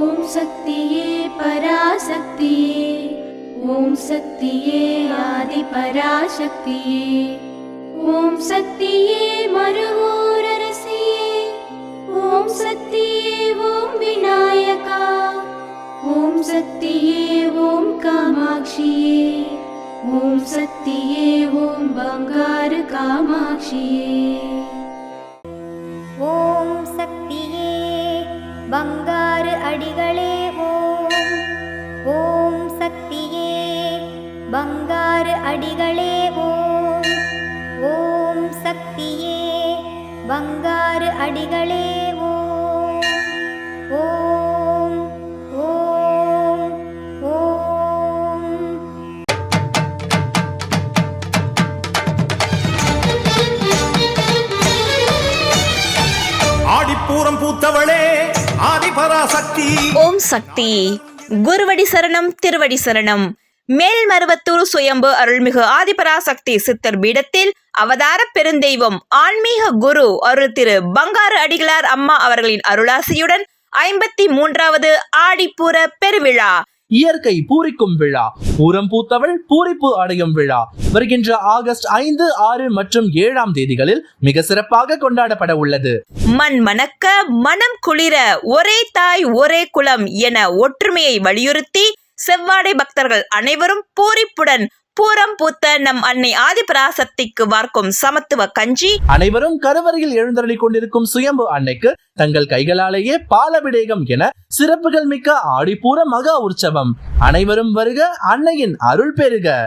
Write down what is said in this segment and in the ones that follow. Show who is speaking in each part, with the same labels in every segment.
Speaker 1: ॐ शक्तिये पराशक्तिये ॐ शक्तिये आदिपराशक्तिये ॐ शक्तिये मरुहोररसिये ॐ शक्तिये ॐ विनायका ॐ शक्तिये ॐ कामाक्षिये ॐ
Speaker 2: शक्तिये ॐ बङ्गारकामाक्षिये அடிகளே ஓம் ஓம் ஓம் ஓம்.
Speaker 3: ஆடிப்பூரம் பூத்தவளே ஆதிபராசக்தி.
Speaker 4: ஓம் சக்தி. குருவடி சரணம் திருவடி சரணம். மேல்மருவத்தூர் சுயம்பு அருள்மிகு ஆதிபராசக்தி சித்தர் பீடத்தில் அவதார பெருந்தெய்வம் ஆன்மீக குரு அருள் திரு பங்காரு அடிகளார் அம்மா அவர்களின் அருளாசியுடன் ஐம்பத்தி மூன்றாவது ஆடிப்பூர பெருவிழா.
Speaker 5: இயற்கை பூரிக்கும் விழா. பூரம் பூத்தவள் பூரிப்பு அடையும் விழா. வருகின்ற ஆகஸ்ட் ஐந்து ஆறு மற்றும் ஏழாம் தேதிகளில் மிக சிறப்பாக கொண்டாடப்பட உள்ளது.
Speaker 4: மண் மணக்க மனம் குளிர ஒரே தாய் ஒரே குலம் என ஒற்றுமையை வலியுறுத்தி செவ்வாடை பக்தர்கள் அனைவரும் பூரிப்புடன் பூரம் பூத்த நம் அன்னை ஆதிபராசக்திக்கு வார்க்கும் சமத்துவ கஞ்சி.
Speaker 5: அனைவரும் கருவறையில் எழுந்தருளி கொண்டிருக்கும் சுயம்பு அன்னைக்கு தங்கள் கைகளாலேயே பாலபிடேகம் என சிறப்புகள் மிக்க ஆடிப்பூர மகா உற்சவம். அனைவரும் வருக அன்னையின் அருள் பெறுக.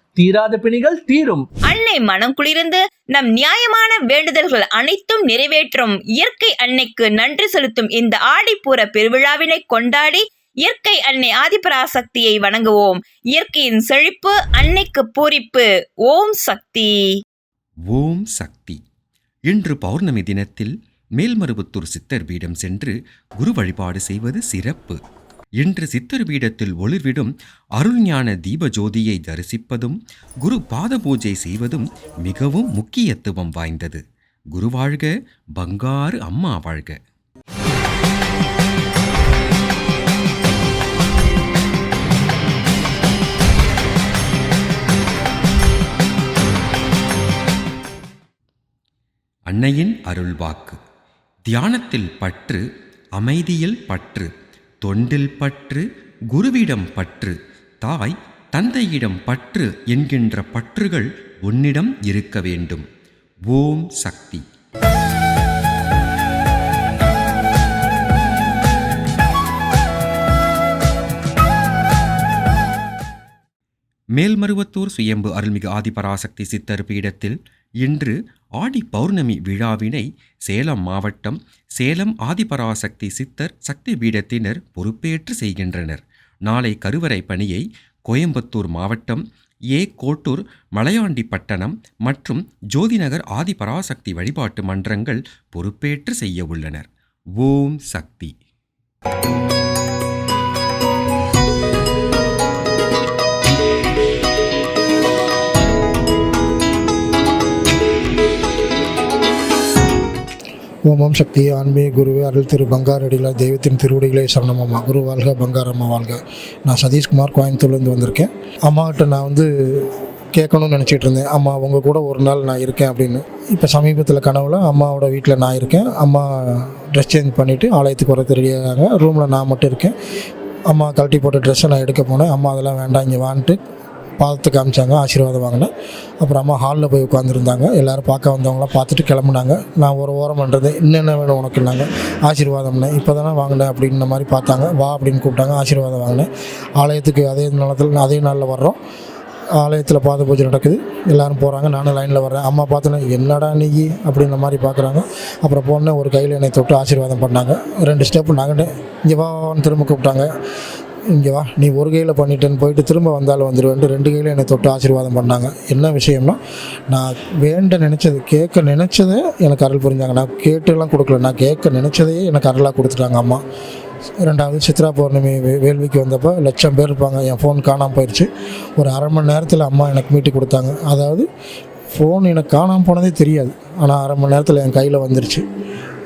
Speaker 5: தீராத பிணிகள் தீரும்.
Speaker 4: அன்னை மனம் குளிர்ந்து நம் நியாயமான வேண்டுதல்கள் அனைத்தும் நிறைவேற்றும். இயற்கை அன்னைக்கு நன்றி செலுத்தும் இந்த ஆடிப்பூர பெருவிழாவினை கொண்டாடி இயற்கை அன்னை ஆதிபராசக்தியை வணங்குவோம். இயற்கையின் செழிப்பு அன்னைக்கு பூரிப்பு. ஓம் சக்தி.
Speaker 6: ஓம் சக்தி. இன்று பௌர்ணமி தினத்தில் மேல்மருவத்தூர் சித்தர் பீடம் சென்று குரு வழிபாடு செய்வது சிறப்பு. இன்று சித்தர் பீடத்தில் ஒளிர்விடும் அருள்ஞான தீபஜோதியை தரிசிப்பதும் குரு பாத பூஜை செய்வதும் மிகவும் முக்கியத்துவம் வாய்ந்தது. குரு வாழ்க பங்காரு அம்மா வாழ்க. அன்னையின் அருள்வாக்கு. தியானத்தில் பற்று அமைதியில் பற்று. தொண்டில் பற்று குருவிடம் பற்று தாய் தந்தையிடம் பற்று என்கின்ற பற்றுகள் உன்னிடம் இருக்க வேண்டும். ஓம் சக்தி. மேல்மருவத்தூர் சுயம்பு அருள்மிகு ஆதிபராசக்தி சித்தர் பீடத்தில் இன்று ஆடி பௌர்ணமி விழாவினை சேலம் மாவட்டம் சேலம் ஆதிபராசக்தி சித்தர் சக்தி பீடத்தினர் பொறுப்பேற்று செய்கின்றனர். நாளை கருவறை பணியை கோயம்புத்தூர் மாவட்டம் ஏ கோட்டூர் மலையாண்டி பட்டணம் மற்றும் ஜோதிநகர் ஆதிபராசக்தி வழிபாட்டு மன்றங்கள் பொறுப்பேற்று செய்ய உள்ளனர். ஓம் சக்தி.
Speaker 7: ஓமம் சக்தி ஆன்மீக குருவே அருள் திரு பங்காரடியில் தெய்வத்தின் திருவடிகளே சரணமாம்மா. குரு வாழ்க பங்காரம்மா வாழ்க. நான் சதீஷ்குமார் கோயம்புத்தூர்லேருந்து வந்திருக்கேன். அம்மாகிட்ட நான் வந்து கேட்கணும்னு நினச்சிட்டு இருந்தேன். அம்மா அவங்க கூட ஒரு நாள் நான் இருக்கேன் அப்படின்னு. இப்போ சமீபத்தில் கனவுல அம்மாவோட வீட்டில் நான் இருக்கேன். அம்மா ட்ரெஸ் சேஞ்ச் பண்ணிவிட்டு ஆலயத்துக்கு வர தெரியாங்க ரூமில் நான் மட்டும் இருக்கேன். அம்மா கழட்டி போட்ட ட்ரெஸ்ஸை நான் எடுக்க போனேன். அம்மா அதெல்லாம் வேண்டாம் இங்கே வான்ட்டு பாதத்தை காமிச்சாங்க ஆசீர்வாதம் வாங்கினேன் அப்புறம் அம்மா ஹாலில் போய் உட்காந்துருந்தாங்க எல்லோரும் பார்க்க வந்தவங்களாம் பார்த்துட்டு கிளம்புனாங்க. நான் ஒரு ஓரம் பண்ணுறது என்னென்ன வேணும் உனக்குன்னாங்க? ஆசீர்வாதம்னு. இப்போ தானே வாங்கினேன் அப்படின்ன மாதிரி பார்த்தாங்க. வா அப்படின்னு கூப்பிட்டாங்க. ஆசீர்வாதம் வாங்கினேன் ஆலயத்துக்கு அதே நிலத்தில் அதே நாளில் வர்றோம். ஆலயத்தில் பாத பூஜை நடக்குது. எல்லோரும் போகிறாங்க நானும் லைனில் வர்றேன். அம்மா பார்த்தோன்னே என்னடா நீ? அப்படின்ற மாதிரி பார்க்குறாங்க. அப்புறம் போனேன் ஒரு கையில் என்னை தொட்டு ஆசீர்வாதம் பண்ணாங்க. ரெண்டு ஸ்டெப்பு நாங்கள் இங்கே வான்னு திரும்ப கூப்பிட்டாங்க. இங்கே வா. நீ ஒரு கையில் பண்ணிட்டேன்னு போயிட்டு திரும்ப வந்தாலும் வந்துடுவேன்ட்டு ரெண்டு கையில் என்னை தொட்டு ஆசீர்வாதம் பண்ணாங்க. என்ன விஷயம்னா நான் வேண்ட நினச்சது கேட்க நினச்சதை எனக்கு அருள் புரிஞ்சாங்க. நான் கேட்டுலாம் கொடுக்கல. நான் கேட்க நினச்சதையே எனக்கு அருளாக கொடுத்துட்டாங்க அம்மா. ரெண்டாவது சித்ரா பௌர்ணமி வே- வேள்விக்கு வந்தப்போ லட்சம் பேர் இருப்பாங்க. என் ஃபோன் காணாமல் போயிடுச்சு ஒரு அரை மணி நேரத்தில் அம்மா எனக்கு மீட்டி கொடுத்தாங்க. அதாவது ஃபோன் எனக்கு காணாமல் போனதே தெரியாது. ஆனால் அரை மணி நேரத்தில் என் கையில் வந்துருச்சு.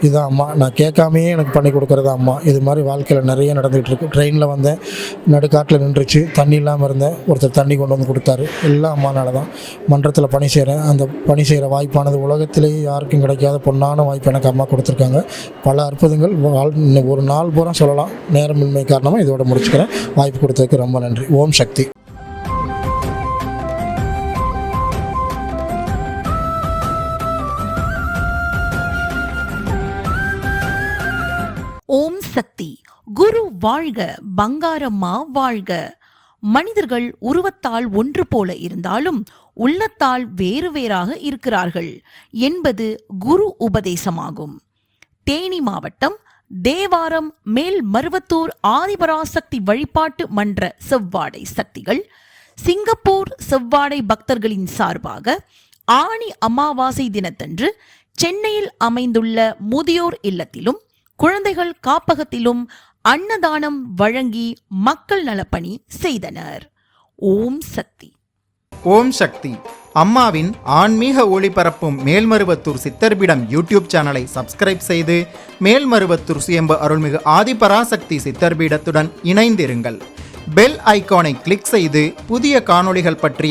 Speaker 7: இதுதான் அம்மா நான் கேட்காமையே எனக்கு பண்ணி கொடுக்குறது அம்மா இது மாதிரி வாழ்க்கையில் நிறைய நடந்துகிட்டு இருக்கு. ட்ரெயினில் வந்தேன். நடுக்காட்டில் நின்றுச்சு. தண்ணி இல்லாமல் இருந்தேன். ஒருத்தர் தண்ணி கொண்டு வந்து கொடுத்தாரு. எல்லாம் அம்மானால தான். மன்றத்தில் பணி செய்கிறேன் அந்த பணி செய்கிற வாய்ப்பானது உலகத்திலேயே யாருக்கும் கிடைக்காத பொன்னான வாய்ப்பு எனக்கு அம்மா கொடுத்துருக்காங்க. பல அற்புதங்கள். வாழ் ஒரு நாள் பூரா சொல்லலாம். நேரமின்மை காரணமாக இதோட முடிச்சுக்கிறேன். வாய்ப்பு கொடுத்ததுக்கு ரொம்ப நன்றி. ஓம் சக்தி.
Speaker 8: வாழ்க பங்காரம்மா வாழ்க. மனிதர்கள் உருவத்தால் ஒன்று போல இருந்தாலும் உள்ளத்தால் வேறு வேறாக இருக்கிறார்கள் என்பது குரு உபதேசமாகும். தேனி மாவட்டம் தேவாரம் மேல் மருவத்தூர் ஆதிபராசக்தி வழிபாட்டு மன்ற செவ்வாடை சக்திகள் சிங்கப்பூர் செவ்வாடை பக்தர்களின் சார்பாக ஆணி அமாவாசை தினத்தன்று சென்னையில் அமைந்துள்ள முதியோர் இல்லத்திலும் குழந்தைகள் காப்பகத்திலும் அன்னதானம் வழங்கி மக்கள் நலப்பணி செய்தனர். ஓம் சக்தி.
Speaker 9: ஓம் சக்தி. அம்மாவின் ஆன்மீக ஒளிபரப்பும் மேல்மருவத்தூர் சித்தர்பிடம் யூடியூப் சேனலை சப்ஸ்கிரைப் செய்து மேல்மருவத்தூர் சுயம்பு அருள்மிகு ஆதிபராசக்தி சித்தர்பீடத்துடன் இணைந்திருங்கள். பெல் ஐகானை கிளிக் செய்து புதிய காணொளிகள் பற்றிய